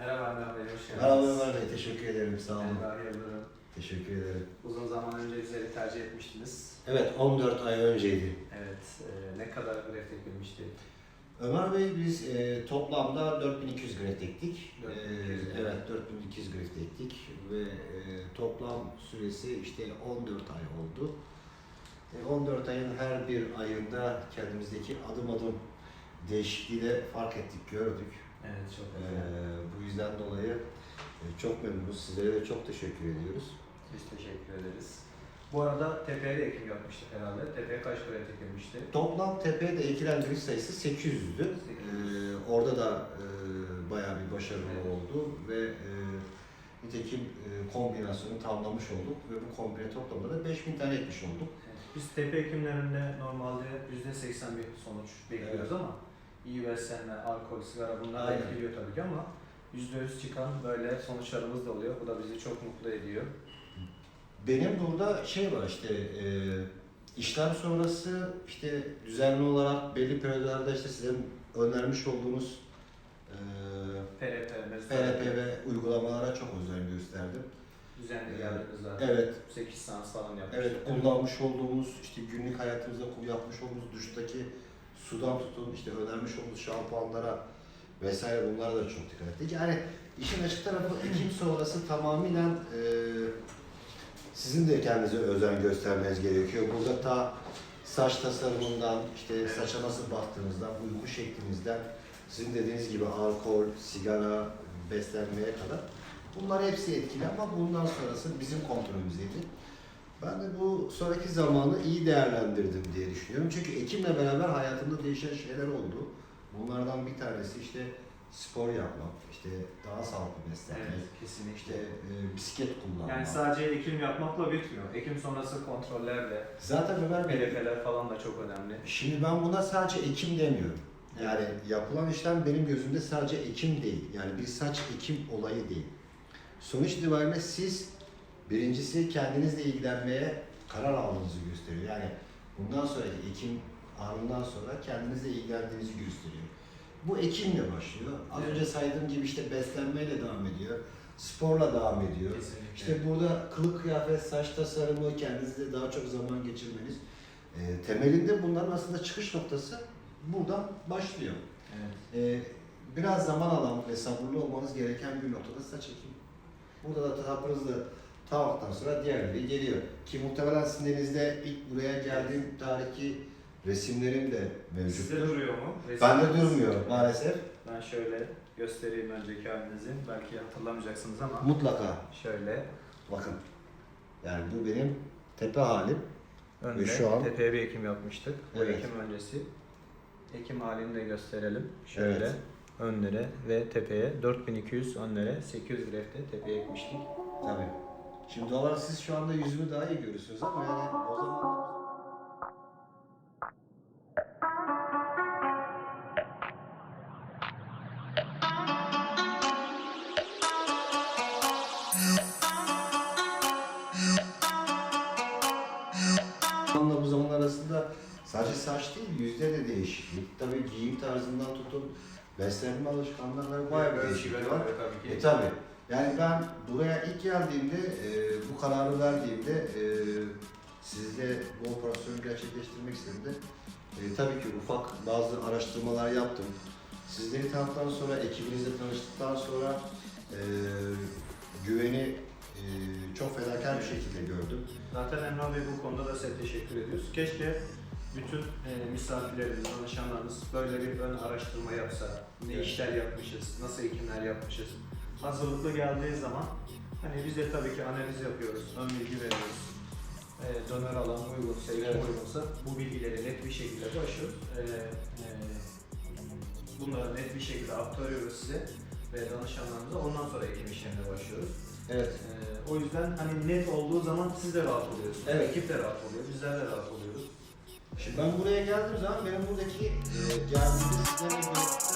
Merhaba Emrah Bey, hoş geldiniz. Merhaba Ömer Bey, teşekkür ederim. Sağ olun. Emrah Yıldırım. Teşekkür ederim. Uzun zaman önce bizleri tercih etmiştiniz. Evet, 14 ay önceydi. Evet, e, ne kadar gref ekilmişti? Ömer Bey, biz e, toplamda 4200 greft ektik. 4200, E, evet, 4200 greft ektik ve e, toplam süresi işte 14 ay oldu. E, 14 ayın her bir ayında kendimizdeki adım adım değişikliği de fark ettik, gördük. Evet, çok E, güzel. bu yüzden dolayı e, çok memnunuz. Sizlere de çok teşekkür ediyoruz. Biz teşekkür ederiz. Bu arada tepeye de ekim yapmıştık herhalde. Tepeye kaç gref ekilmişti? Toplam tepede ekilen grif sayısı 800'dü. Ee, orada da e, bayağı bir başarılı Evet. oldu ve e, nitekim e, kombinasyonu tamamlamış olduk ve bu kombine toplamda da 5000 tane etmiş olduk. Biz tepe ekimlerinde normalde %81 sonuç bekliyoruz ama iyi beslenme, alkol, sigara bunlar da Aynen. etkiliyor tabii ki ama %100 çıkan böyle sonuçlarımız da oluyor. Bu da bizi çok mutlu ediyor. Benim burada şey var işte e, işlem sonrası işte düzenli olarak belli periyodlarda işte sizin önermiş olduğunuz e, PRP, ve uygulamalara çok özen gösterdim. düzenli Ee, geldiniz zaten. Evet, 8 seans falan yapmıştık. Evet, kullanmış olduğumuz, işte günlük hayatımızda yapmış olduğumuz duştaki sudan tutun, işte önermiş olduğumuz şampuanlara vesaire bunlara da çok dikkat ettik. Yani işin açık tarafı ekim sonrası tamamıyla e, sizin de kendinize özen göstermeniz gerekiyor. Burada ta saç tasarımından, işte saça nasıl baktığınızdan, uyku şeklinizden, sizin dediğiniz gibi alkol, sigara, beslenmeye kadar bunlar hepsi etkili ama bundan sonrası bizim kontrolümüzdeydi. Ben de bu sonraki zamanı iyi değerlendirdim diye düşünüyorum. Çünkü Ekim'le beraber hayatımda değişen şeyler oldu. Bunlardan bir tanesi işte spor yapmak, işte daha sağlıklı beslenmek, Evet, kesinlikle. işte e, bisiklet kullanmak. Yani sadece ekim yapmakla bitmiyor. Ekim sonrası kontrollerle, Zaten Ömer PRP'ler falan da çok önemli. şimdi ben buna sadece ekim demiyorum. Yani yapılan işlem benim gözümde sadece ekim değil. Yani bir saç ekim olayı değil. Sonuç itibariyle siz birincisi kendinizle ilgilenmeye karar aldığınızı gösteriyor. Yani bundan sonraki ekim anından sonra kendinizle ilgilendiğinizi gösteriyor. Bu ekimle başlıyor. Az Evet. önce saydığım gibi işte beslenmeyle devam ediyor. Sporla devam ediyor. Kesinlikle. İşte burada kılık kıyafet, saç tasarımı, kendinizle daha çok zaman geçirmeniz. e, temelinde bunların aslında çıkış noktası buradan başlıyor. evet. E, biraz zaman alan ve sabırlı olmanız gereken bir noktada saç ekimi. Burada da sabrınızı tamamladıktan sonra diğerleri geliyor. Ki muhtemelen sizin ilk buraya geldiğim tarihi resimlerim de Sizde mevcut. duruyor mu? Bende Resimleriniz? durmuyor maalesef. Ben şöyle göstereyim önceki halinizi. Belki hatırlamayacaksınız ama Mutlaka şöyle bakın. Yani bu benim tepe halim. önde Ve şu an- tepeye bir ekim yapmıştık. Bu Evet. ekim öncesi. Ekim halini de gösterelim. Şöyle Evet. önlere ve tepeye 4200 önlere 800 grefte tepeye ekmiştik. Tabii. Şimdi olarak siz şu anda yüzümü daha iyi görüyorsunuz ama yani o zaman zamanla bu zaman arasında sadece saç değil yüzde de değişiklik. Tabii giyim tarzından tutun beslenme alışkanlıkları bayağı bir değişiklik var. tabii E tabi. Yani ben buraya ilk geldiğimde, e, bu kararı verdiğimde e, sizle bu operasyonu gerçekleştirmek istediğimde e, tabii ki ufak bazı araştırmalar yaptım. Sizleri tanıdıktan sonra, ekibinizle tanıştıktan sonra e, güveni e, çok fedakar bir şekilde gördüm. Zaten Emrah Bey bu konuda da size teşekkür ediyoruz. Keşke bütün e, misafirlerimiz, danışanlarımız böyle bir ön araştırma yapsa. Ne Evet. işler yapmışız, nasıl hekimler yapmışız. Hazırlıklı geldiği zaman hani biz de tabii ki analiz yapıyoruz, ön bilgi veriyoruz. E, donör alan uygunsa, hekim Evet. uygunsa bu bilgileri net bir şekilde başlıyoruz. E, e, bunları net bir şekilde aktarıyoruz size ve danışanlarımıza. Ondan sonra hekim işlemine başlıyoruz. Evet. Ee, o yüzden hani net olduğu zaman siz de rahat oluyorsunuz. Evet. Ekip de rahat oluyor, bizler de rahat oluyoruz. Şimdi ben buraya geldiğim zaman benim buradaki e, geldiğimde sizlerle bir